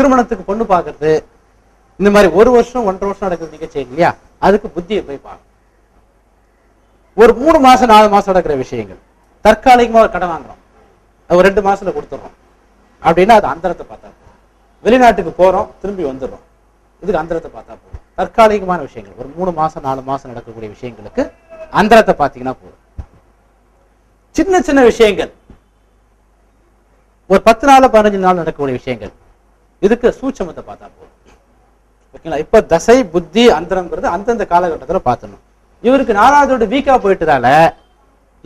திருமணத்துக்கு பொண்ணு பார்க்கறது இந்த மாதிரி ஒரு வருஷம் ஒன்றரை வருஷம் நடக்கிற நிகழ்ச்சி இல்லையா? அதுக்கு புத்தியை போய் பார்க்கணும். ஒரு மூணு மாசம் நாலு மாசம் நடக்கிற விஷயங்கள். தற்காலிகமா ஒரு கடன் வாங்குறோம். ஒரு ரெண்டு மாசத்துல கொடுத்துறோம் அப்படின்னா அது அந்தரத்தை பார்த்தா போதும். வெளிநாட்டுக்கு போறோம் திரும்பி வந்துடுறோம். இதுக்கு அந்தரத்தை பார்த்தா போதும். தற்காலிகமான விஷயங்கள். ஒரு மூணு மாசம் நாலு மாசம் நடக்கக்கூடிய விஷயங்களுக்கு அந்தரத்தை பார்த்தீங்கன்னா போதும். சின்ன சின்ன விஷயங்கள். ஒரு பத்து நாள் பதினஞ்சு நாள் நடக்கக்கூடிய விஷயங்கள். இதுக்கு சூட்சமத்தை பார்த்தா போதும். ஓகேங்களா? இப்ப தசை புத்தி அந்தரங்கிறது அந்தந்த காலகட்டத்துல பார்த்தணும் இவருக்கு நாலாவதோட வீக்கா போயிட்டதால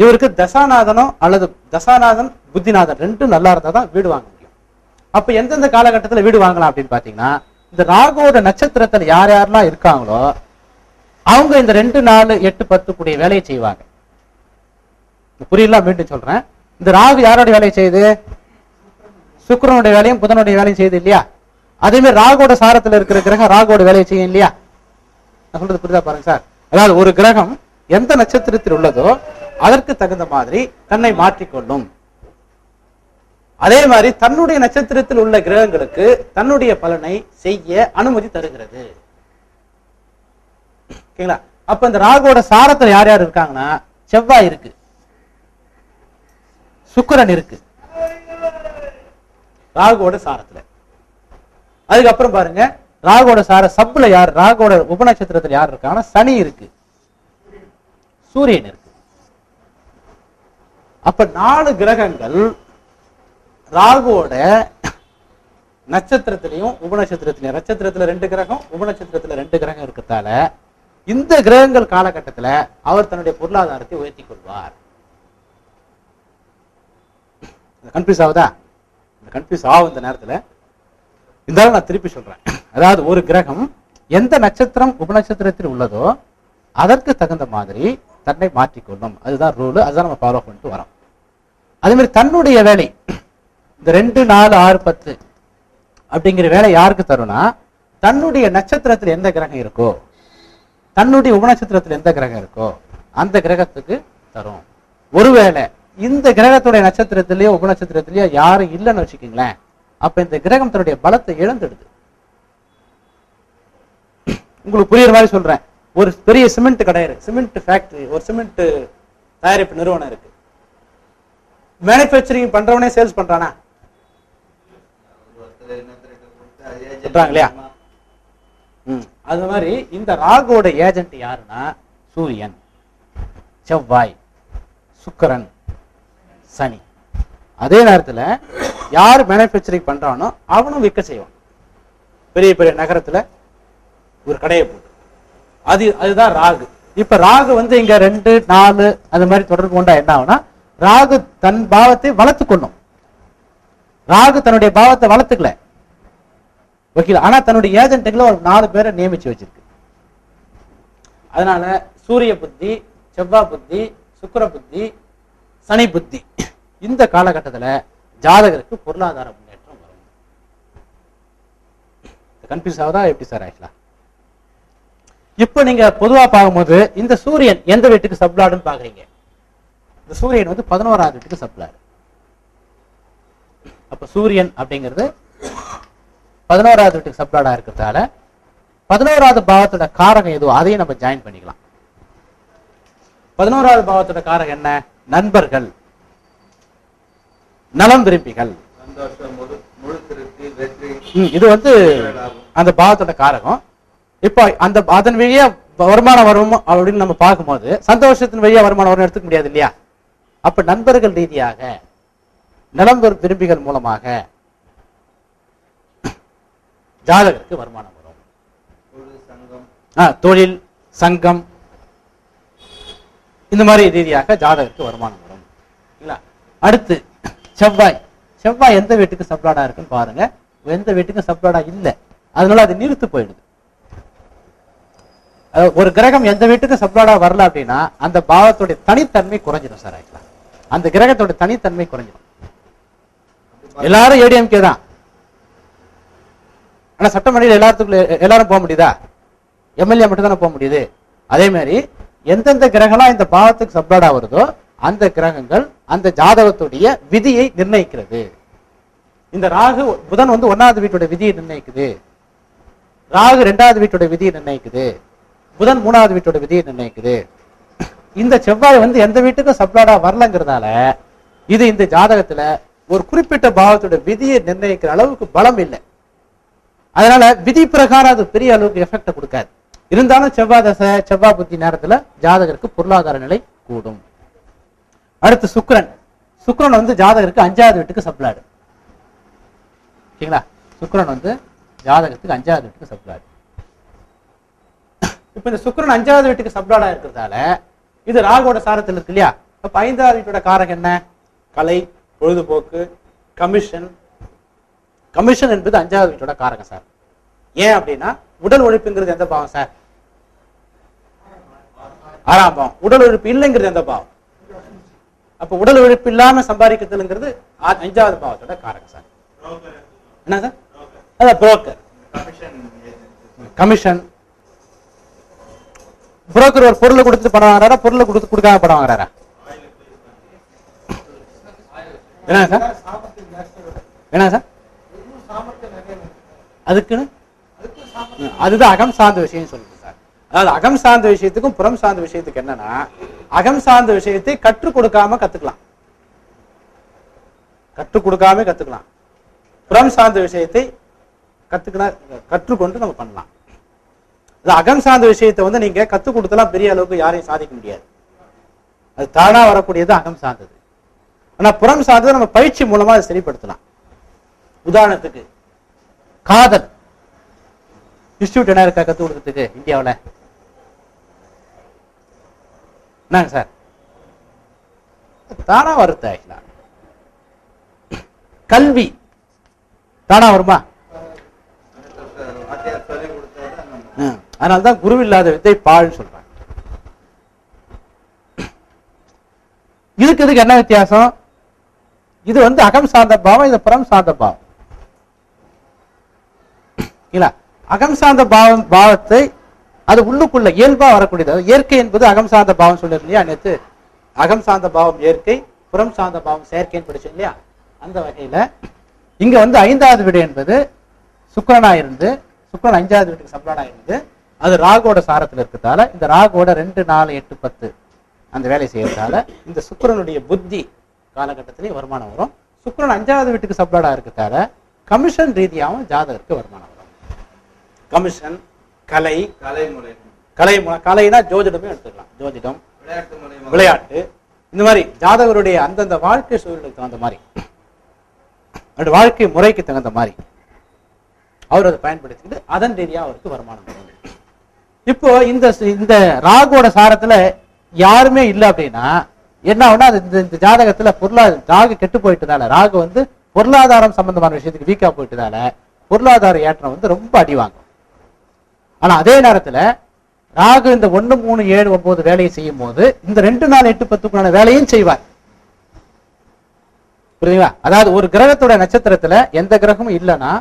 இவருக்கு தசாநாதனம் அல்லது தசாநாதன் புத்திநாதன் ரெண்டும் நல்லா இருந்தால் தான் வீடு வாங்க முடியும். அப்ப எந்தெந்த காலகட்டத்துல வீடு வாங்கலாம் அப்படின்னு பாத்தீங்கன்னா இந்த ராகுவோட நட்சத்திரத்தில் யார் யாரெல்லாம் இருக்காங்களோ அவங்க இந்த ரெண்டு நாலு எட்டு பத்து கூடிய வேலையை செய்வாங்க. புரியல மீண்டும் சொல்றேன். இந்த ராகு யாரோட வேலையை செய்யுது? சுக்கரனுடைய வேலையும் புதனுடைய வேலையும் செய்யுது இல்லையா? அதே மாதிரி ராகோட சாரத்தில் இருக்கிற கிரகம் ராகோட வேலையை செய்யும் இல்லையா? நான் சொல்றது புரிதா பாருங்க சார். அதாவது ஒரு கிரகம் எந்த நட்சத்திரத்தில் உள்ளதோ அதற்கு தகுந்த மாதிரி தன்னை மாற்றிக்கொள்ளும். அதே மாதிரி தன்னுடைய நட்சத்திரத்தில் உள்ள கிரகங்களுக்கு தன்னுடைய பலனை செய்ய அனுமதி தருகிறது. ஓகேங்களா? அப்ப இந்த ராகுவோட சாரத்தில் யார் யார் இருக்காங்கன்னா? செவ்வாய் இருக்கு. சுக்கிரன் இருக்கு. ராகுவோட சாரத்துல. அதுக்கப்புறம் பாருங்க ராகுவோட சார சப்புல யார் ராகுவோட உபநட்சத்திரத்துல யார் இருக்காங்கன்னா சனி இருக்கு. சூரியன் இருக்கு. அப்ப நாலு கிரகங்கள் ராகுவோட நட்சத்திரத்திலையும் உபநட்சத்திரத்திலையும் நட்சத்திரத்துல ரெண்டு கிரகம் உபநட்சத்திரத்துல ரெண்டு கிரகம் இருக்கிறதால இந்த கிரகங்கள் காலகட்டத்துல அவர் தன்னுடைய பொருளாதாரத்தை உயர்த்தி கொள்வார். கன்ஃபியூஸ் ஆகுதா? கன்ஃபியூஸ் ஆகும் இந்த நேரத்தில் இருந்தாலும் நான் திருப்பி சொல்கிறேன் அதாவது ஒரு கிரகம் எந்த நட்சத்திரம் உபநட்சத்திரத்தில் உள்ளதோ அதற்கு தகுந்த மாதிரி தன்னை மாற்றிக்கொள்ளும். அதுதான் ரூலு அதுதான் நம்ம ஃபாலோ பண்ணிட்டு வரோம். அதே மாதிரி தன்னுடைய வேலை இந்த ரெண்டு நாலு ஆறு பத்து அப்படிங்கிற வேலை யாருக்கு தரும்னா தன்னுடைய நட்சத்திரத்தில் எந்த கிரகம் இருக்கோ தன்னுடைய உபநட்சத்திரத்தில் எந்த கிரகம் இருக்கோ அந்த கிரகத்துக்கு தரும். ஒருவேளை இந்த கிரகத்துடைய நட்சத்திரத்திலேயோ உபநட்சத்திரத்திலேயோ யாரும் இல்லைன்னு வச்சுக்கோங்களேன். அப்ப இந்த கிரகம் தன்னுடைய பலத்தை இழந்துடுது. உங்களுக்கு புரியுற மாதிரி சொல்றேன். ஒரு பெரிய சிமெண்ட் கடை இருக்கு. சிமெண்ட் ஃபேக்டரி ஒரு சிமெண்ட் தயாரிப்பு நிறுவனம் இருக்கு. மேனுஃபேக்சரிங் பண்றவனே சேல்ஸ் பண்றானா? சொல்றாங்க இல்லையா அது மாதிரி இந்த ராகுவோட ஏஜென்ட் யாருன்னா? சூரியன். செவ்வாய். சுக்கரன். சனி. அதே நேரத்துல யார் மேனுஃபேக்சரிங் பண்றானோ அவனும் விற்க செய்வான். பெரிய பெரிய நகரத்துல ஒரு கடையை போட்டு. அது அதுதான் ராகு. இப்ப ராகு வந்து இங்க ரெண்டு நாலு அந்த மாதிரி தொடர்பு கொண்டா என்ன ஆகுனா ராகு தன் பாவத்தை வளர்த்து கொள்ளும். ராகு தன்னுடைய பாவத்தை வளர்த்துக்கல. ஓகே ஆனா தன்னுடைய ஏஜென்ட்டுகளை ஒரு நாலு பேரை நியமிச்சு வச்சிருக்கு. அதனால சூரிய புத்தி செவ்வாய் புத்தி சுக்கிர புத்தி சனி புத்தி. இந்த காலகட்டத்துல ஜாதகருக்கு பொருளாதார முன்னேற்றம் வரும். கன்ஃபியூஸ் ஆகுதா? எப்படி சார் ஆக்சுவலா இப்போ நீங்க பொதுவா பார்க்கும்போது இந்த சூரியன் எந்த வீட்டுக்கு சப்ளாடுன்னு பாக்குறீங்க இந்த சூரியன் வந்து பதினோராவது வீட்டுக்கு சப்ளாடு அப்ப சூரியன் அப்படிங்கிறது பதினோராவது வீட்டுக்கு சப்ளாடா இருக்கிறதால பதினோராவது பாவத்தோட காரகம் எதுவோ அதையும் நம்ம ஜாயின் பண்ணிக்கலாம். பதினோராவது பாவத்தோட காரகம் என்ன? நண்பர்கள். நலம் விரும்பிகள். இது வந்து அந்த பாவத்தோட காரகம். இப்போ அந்த அதன் வழியா வருமானம் வரும் அப்படின்னு நம்ம பார்க்கும்போது சந்தோஷத்தின் வழியா வருமானம் வரும் எடுத்துக்க முடியாது இல்லையா? அப்ப நண்பர்கள் ரீதியாக நலம் விரும்பிகள் மூலமாக ஜாதகருக்கு வருமானம் வரும். தொழில் சங்கம் இந்த மாதிரி ரீதியாக ஜாதகருக்கு வருமானம் வரும். இல்ல அடுத்து செவ்வாய். செவ்வாய் எந்த வீட்டுக்கு சப்ளாடா இருக்குன்னு பாருங்க. எந்த வீட்டுக்கும் சப்ளாடா இல்ல. அதனால அது நிறுத்து போயிடுது. ஒரு கிரகம் எந்த வீட்டுக்கும் சப்ளாடா வரல அப்படின்னா அந்த பாவத்துடைய தனித்தன்மை குறைஞ்சிடும் சார் ஆக்சுவலா அந்த கிரகத்தோட தனித்தன்மை குறைஞ்சிடும். எல்லாரும் ஏடிஎம்கே தான். ஆனா சட்டமன்றத்தில் எல்லாத்துக்குள்ள எல்லாரும் போக முடியுதா? எம்எல்ஏ மட்டும் தானே போக முடியுது. அதே மாதிரி எந்தெந்த கிரகம்லாம் இந்த பாவத்துக்கு சப்ளாடா வருதோ அந்த கிரகங்கள் அந்த ஜாதகத்துடைய விதியை நிர்ணயிக்கிறது. இந்த ராகு புதன் வந்து ஒன்னாவது வீட்டோட விதியை நிர்ணயிக்குது. ராகு ரெண்டாவது வீட்டோட விதியை நிர்ணயிக்குது. புதன் மூணாவது வீட்டோட விதியை நிர்ணயிக்குது. இந்த செவ்வாய் வந்து எந்த வீட்டுக்கும் சப்ளாடா வரலங்கிறதால இது இந்த ஜாதகத்துல ஒரு குறிப்பிட்ட பாவத்தோட விதியை நிர்ணயிக்கிற அளவுக்கு பலம் இல்லை. அதனால விதி பிரகாரம் அது பெரிய அளவுக்கு எஃபெக்ட கொடுக்காது. இருந்தாலும் செவ்வாய் தசை செவ்வாய் புத்தி நேரத்துல ஜாதகருக்கு பொருளாதார நிலை கூடும். அடுத்து சுக்ரன் சுக்ரன் வந்து ஜாதகருக்கு அஞ்சாவது வீட்டுக்கு சப்ளாடு. ஓகேங்களா? சுக்ரன் வந்து ஜாதகத்துக்கு அஞ்சாவது வீட்டுக்கு சப்ளாடு. இப்ப இந்த சுக்ரன் அஞ்சாவது வீட்டுக்கு சப்ளாடா இருக்கிறதால இது ராகோட சாரத்தில் இருக்கு இல்லையா? அப்ப ஐந்தாவது வீட்டோட காரகம் என்ன? கலை பொழுதுபோக்கு கமிஷன் கமிஷன் என்பது அஞ்சாவது வீட்டோட காரகம் சார். ஏன் அப்படின்னா உடல் உழைப்புங்கிறது எந்த பாவம் சார்? ஆறாம் பாவம். உடல் உழைப்பு இல்லைங்கிறது எந்த பாவம்? அப்ப உடல் உழைப்பு இல்லாம சம்பாதிக்கிறதுங்கிறது அஞ்சாவது பாவத்தோட காரகம் சார். என்ன சார்? அதான் புரோக்கர் கமிஷன் புரோக்கர் ஒரு பொருளை கொடுத்து பணம் வாங்குறாரா? பொருளை கொடுத்து கொடுக்காம பணம் வாங்குறாரா? என்ன சார்? என்ன சார்? அதுக்குன்னு? அதுதான் அகம் சார்ந்த விஷயம் சொல்லுங்க அதாவது அகம் சார்ந்த விஷயத்துக்கும் புறம் சார்ந்த விஷயத்துக்கு என்னன்னா அகம் சார்ந்த விஷயத்தை கற்றுக் கொடுக்காம கத்துக்கலாம். கற்றுக் கொடுக்காம கத்துக்கலாம். புறம் சார்ந்த விஷயத்தை கத்துக்கினா கற்றுக்கொண்டு நம்ம பண்ணலாம். அது அகம் சார்ந்த விஷயத்தை வந்து நீங்க கத்துக் கொடுத்தலாம் பெரிய அளவுக்கு யாரையும் சாதிக்க முடியாது. அது தானா வரக்கூடியது அகம் சார்ந்தது. ஆனா புறம் சார்ந்தது நம்ம பயிற்சி மூலமா அதை சரிப்படுத்தலாம். உதாரணத்துக்கு காதல். இன்ஸ்டியூட் என்ன இருக்கா கத்து கொடுக்கறதுக்கு? இந்தியாவில். என்னங்க சார்? தானா வருது ஆக்சுவலா கல்வி. தானா வருமா? அதனால்தான் சொல்லி குரு இல்லாத வித்தை பாழ்னு சொல்றாங்க. இதுக்கு இதுக்கு என்ன வித்தியாசம்? இது வந்து அகம் சார்ந்த பாவம் இது புறம் சார்ந்த பாவம். இல்லை அகம் சார்ந்த பாவம் பாவத்தை அது உள்ளுக்குள்ள இயல்பா வரக்கூடியது. இயற்கை என்பது அகம் சார்ந்த பாவம் சொல்லிருக்கு இல்லையா? நேத்து அகம் சார்ந்த பாவம் இயற்கை புறம் சார்ந்த பாவம் செயற்கைன்னு படிச்சோம் இல்லையா? அந்த வகையில இங்க வந்து ஐந்தாவது வீடு என்பது சுக்கரனா இருந்து சுக்கரன் அஞ்சாவது வீட்டுக்கு சம்பளனா இருந்து அது ராகோட சாரத்தில் இருக்கிறதால இந்த ராகோட ரெண்டு நாலு எட்டு பத்து அந்த வேலை செய்யறதால இந்த சுக்கரனுடைய புத்தி காலகட்டத்திலேயே வருமானம் வரும். சுக்கரன் அஞ்சாவது வீட்டுக்கு சப்ளாடா இருக்கிறதால கமிஷன் ரீதியாகவும் ஜாதகருக்கு வருமானம் வரும். கமிஷன் கலை கலை மூலியம். கலை கலைனா ஜோதிடமே எடுத்துக்கலாம். ஜோதிடம் விளையாட்டு இந்த மாதிரி ஜாதகருடைய அந்தந்த வாழ்க்கை சூழலுக்கு தகுந்த மாதிரி. அவருடைய வாழ்க்கை முறைக்கு தகுந்த மாதிரி. அவர் அதை பயன்படுத்திட்டு அதன் ரீதியா அவருக்கு வருமானம் வரும் இப்போ இந்த இந்த ராகுவோட சாரத்துல யாருமே இல்லை அப்படின்னா என்ன ஆகும்னா அது இந்த ஜாதகத்துல பொருளாதார ராகு கெட்டு போயிட்டதால ராகு வந்து பொருளாதாரம் சம்பந்தமான விஷயத்துக்கு வீக்கா போயிட்டதால பொருளாதார ஏற்றம் வந்து ரொம்ப அடி வாங்கும் ஆனா அதே நேரத்துல ராகு இந்த ஒண்ணு மூணு ஏழு ஒன்பது வேலையை செய்யும் போது இந்த ரெண்டு நாலு எட்டு பத்துக்குள்ளான வேலையும் செய்வார். புரியுதுங்களா? அதாவது ஒரு கிரகத்தோட நட்சத்திரத்துல எந்த கிரகமும் இல்லைன்னா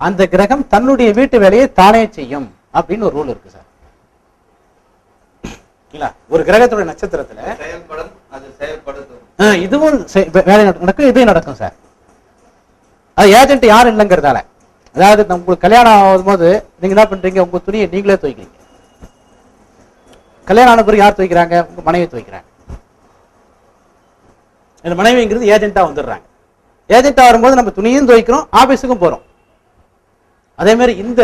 அந்த கிரகம் தன்னுடைய வீட்டு வேலையை தானே செய்யும் அப்படின்னு ஒரு ரூல் இருக்கு சார். இல்ல ஒரு கிரகத்தோட நட்சத்திரத்துல இதுவும் வேலை நடக்கும் இதையும் நடக்கும் சார். அது ஏஜென்ட் யாரும் இல்லைங்கிறதால. அதாவது உங்களுக்கு கல்யாணம் ஆகும்போது நீங்க என்ன பண்றீங்க? உங்க துணியை நீங்களே துவைக்கிறீங்க. கல்யாணம் ஆன பிறகு யார் துவைக்கிறாங்க? உங்க மனைவி துவைக்கிறாங்க. இந்த மனைவிங்கிறது ஏஜென்ட்டா வந்துடுறாங்க. ஏஜென்ட்டா வரும்போது நம்ம துணியும் துவைக்கிறோம் ஆபீஸுக்கும் போறோம். அதே மாதிரி இந்த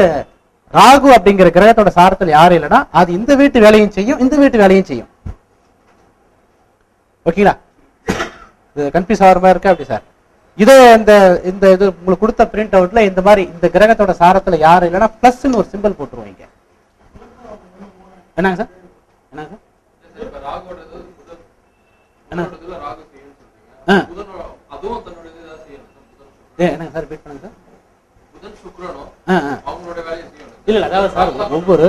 ராகு அப்படிங்கிற கிரகத்தோட சாரத்தில் யாரும் இல்லைன்னா அது இந்த வீட்டு வேலையும் செய்யும் இந்த வீட்டு வேலையும் செய்யும். ஓகேங்களா? இது கன்ஃபியூஸ் ஆகிற மாதிரி இருக்கா? அப்படி சார் இதே இந்த இந்த இது உங்களுக்கு கொடுத்த பிரிண்ட் அவுட்ல இந்த மாதிரி இந்த கிரகத்தோட சாரத்துல யாரும் இல்லைன்னா பிளஸ்ன்னு ஒரு சிம்பிள் போட்டுருவீங்க. என்னங்க சார் என்னங்க சார் என்னங்க சார் ரிப்பீட் பண்ணுங்க சார் இல்ல அதாவது சார் ஒவ்வொரு